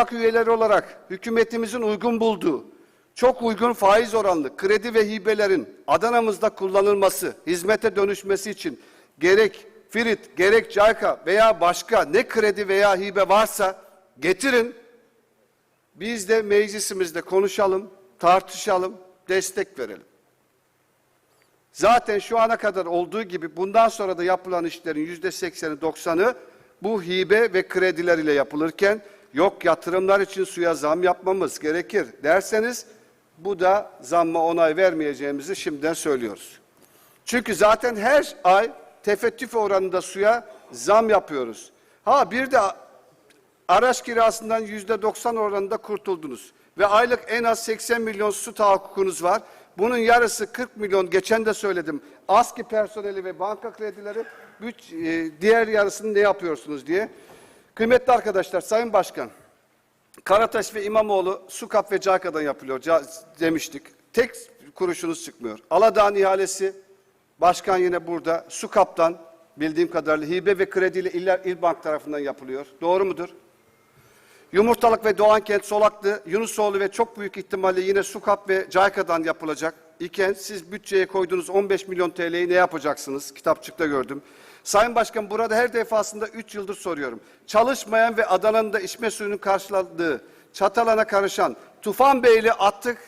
İttifakı üyeleri olarak hükümetimizin uygun bulduğu çok uygun faiz oranlı kredi ve hibelerin Adana'mızda kullanılması, hizmete dönüşmesi için gerek Firit, gerek Cayka veya başka ne kredi veya hibe varsa getirin. Biz de meclisimizde konuşalım, tartışalım, destek verelim. Zaten şu ana kadar olduğu gibi bundan sonra da yapılan işlerin yüzde sekseni doksanı bu hibe ve krediler ile yapılırken yok yatırımlar için suya zam yapmamız gerekir derseniz bu da zamma onay vermeyeceğimizi şimdiden söylüyoruz. Çünkü zaten her ay tefettüf oranında suya zam yapıyoruz. Ha bir de araç kirasından yüzde 90 oranında kurtuldunuz. Ve aylık en az 80 milyon su tahakkukunuz var. Bunun yarısı 40 milyon, geçen de söyledim. ASKİ personeli ve banka kredileri, e, diğer yarısını ne yapıyorsunuz diye. Kıymetli arkadaşlar, Sayın Başkan, Karataş ve İmamoğlu SUKAP ve CAKA'dan yapılıyor demiştik. Tek kuruşunuz çıkmıyor. Aladağ'ın ihalesi, başkan yine burada, SUKAP'tan bildiğim kadarıyla hibe ve krediyle İller İl Bank tarafından yapılıyor. Doğru mudur? Yumurtalık ve Doğankent, Solaklı, Yunusoğlu ve çok büyük ihtimalle yine SUKAP ve CAYKA'dan yapılacak iken siz bütçeye koyduğunuz 15 milyon TL'yi ne yapacaksınız? Kitapçıkta gördüm. Sayın Başkan burada her defasında 3 yıldır soruyorum. Çalışmayan ve Adana'nın da içme suyunun karşıladığı, Çatalan'a karışan Tufanbeyli attık,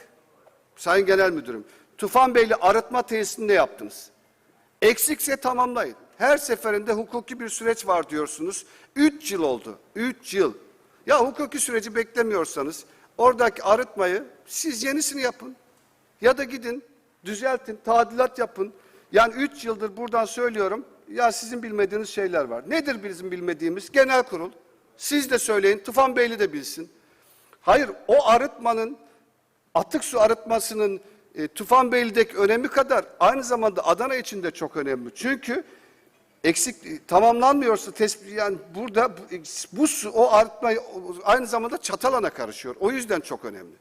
Sayın Genel Müdürüm, Tufanbeyli arıtma tesisini ne yaptınız? Eksikse tamamlayın. Her seferinde hukuki bir süreç var diyorsunuz. Üç yıl oldu. Üç yıl. Ya hukuki süreci beklemiyorsanız oradaki arıtmayı siz yenisini yapın. Ya da gidin düzeltin, tadilat yapın. Yani üç yıldır buradan söylüyorum. Ya sizin bilmediğiniz şeyler var. Nedir bizim bilmediğimiz? Genel kurul. Siz de söyleyin. Tufan Beyli de bilsin. Hayır o arıtmanın atık su arıtmasının e, Tufanbeyli'deki önemi kadar aynı zamanda Adana için de çok önemli. Çünkü eksik e, tamamlanmıyorsa tespit yani burada bu, e, bu su o arıtma o- aynı zamanda Çatalan'a karışıyor. O yüzden çok önemli.